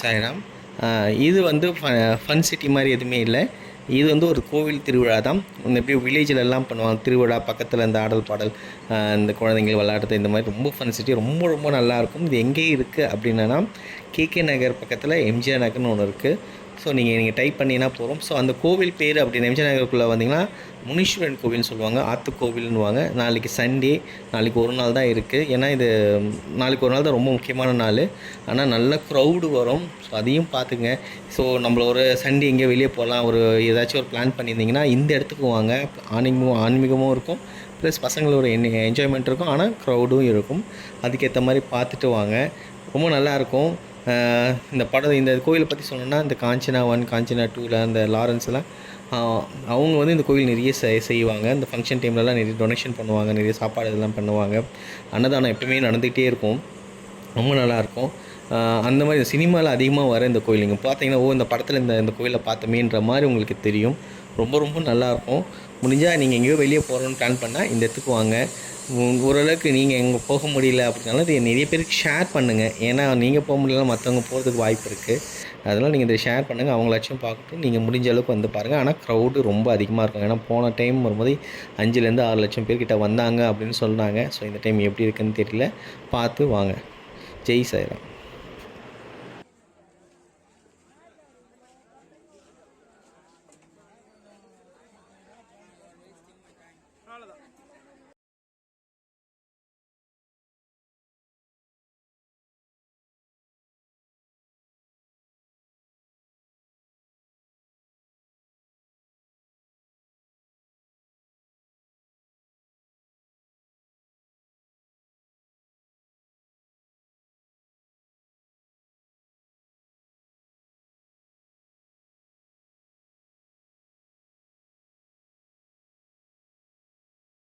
சாய்ராம். இது வந்து fun city மாதிரி எதுவுமே இல்லை. இது வந்து ஒரு கோவில் திருவிழா தான். இந்த எப்படி வில்லேஜிலெல்லாம் பண்ணுவாங்க. திருவிழா பக்கத்தில் இந்த ஆடல் பாடல் இந்த குழந்தைங்கள் விளையாடுறது இந்த மாதிரி ரொம்ப ஃபன் சிட்டி ரொம்ப ரொம்ப நல்லாயிருக்கும் இது எங்கே இருக்குது அப்படின்னா கேகே நகர் பக்கத்தில் எம்ஜிஆர் நகர்னு ஒன்று இருக்குது ஸோ நீங்கள் நீங்கள் டைப் பண்ணினா போகிறோம் ஸோ அந்த கோவில் பேர் அப்படி எம்ஜிஆர் நகருக்குள்ளே வந்தீங்கன்னா முனீஸ்வரன் கோவில்னு சொல்லுவாங்க. ஆத்து கோவில்னுவாங்க நாளைக்கு சண்டே நாளைக்கு ஒரு நாள் தான் இருக்குது ஏன்னா இது நாளைக்கு ஒரு நாள் தான் ரொம்ப முக்கியமான நாள். ஆனால் நல்ல க்ரௌடு வரும். ஸோ அதையும் பார்த்துங்க. ஸோ நம்மள ஒரு சண்டே எங்கேயோ வெளியே போகலாம். ஒரு ஏதாச்சும் ஒரு பிளான் பண்ணியிருந்தீங்கன்னா இந்த இடத்துக்கு வாங்க. ஆன்மீகமும் ஆன்மீகமும் இருக்கும். ப்ளஸ் பசங்களோட என்ஜாய்மெண்ட் இருக்கும். ஆனால் க்ரௌடும் இருக்கும். அதுக்கேற்ற மாதிரி பார்த்துட்டு வாங்க. ரொம்ப நல்லாயிருக்கும் இந்த படம் இந்த கோயிலை பற்றி சொல்லணும்னா இந்த காஞ்சனா ஒன் காஞ்சனா டூவில் அந்த லாரன்ஸ் எல்லாம் அவங்க வந்து இந்த கோயில் நிறைய செய்வாங்க. இந்த ஃபங்க்ஷன் டைம்லலாம் நிறைய டொனேஷன் பண்ணுவாங்க நிறைய சாப்பாடு இதெல்லாம் பண்ணுவாங்க. அன்னதானம் எப்பவுமே நடந்துகிட்டே இருக்கும். ரொம்ப நல்லாயிருக்கும் அந்த மாதிரி சினிமாவில் அதிகமாக வர இந்த கோயில் நீங்கள் பார்த்தீங்கன்னா ஓ இந்த படத்தில் இந்த இந்த கோயிலை பார்த்தமேன்ற மாதிரி உங்களுக்கு தெரியும். ரொம்ப ரொம்ப நல்லாயிருக்கும் முடிஞ்சால் நீங்கள் எங்கேயோ வெளியே போகிறோன்னு பிளான் பண்ணால் இந்த இடத்துக்கு வாங்க. ஓரளவுக்கு நீங்கள் எங்கே போக முடியல அப்படின்னாலும் இதை நிறைய பேருக்கு ஷேர் பண்ணுங்கள் ஏன்னா நீங்கள் போக முடியல மற்றவங்க போகிறதுக்கு வாய்ப்பு இருக்குது அதனால் நீங்கள் இதை ஷேர் பண்ணுங்கள் அவங்களாச்சும் பார்க்கட்டும். நீங்கள் முடிஞ்ச அளவுக்கு வந்து பாருங்கள் ஆனால் க்ரௌடு ரொம்ப அதிகமாக இருக்கும். ஏன்னா போன டைம் வரும்போது அஞ்சுலேருந்து ஆறு லட்சம் பேர்கிட்ட வந்தாங்க அப்படின்னு சொன்னாங்க ஸோ இந்த டைம் எப்படி இருக்குன்னு தெரியல. பார்த்து வாங்க. ஜெய் சாய்ராம்.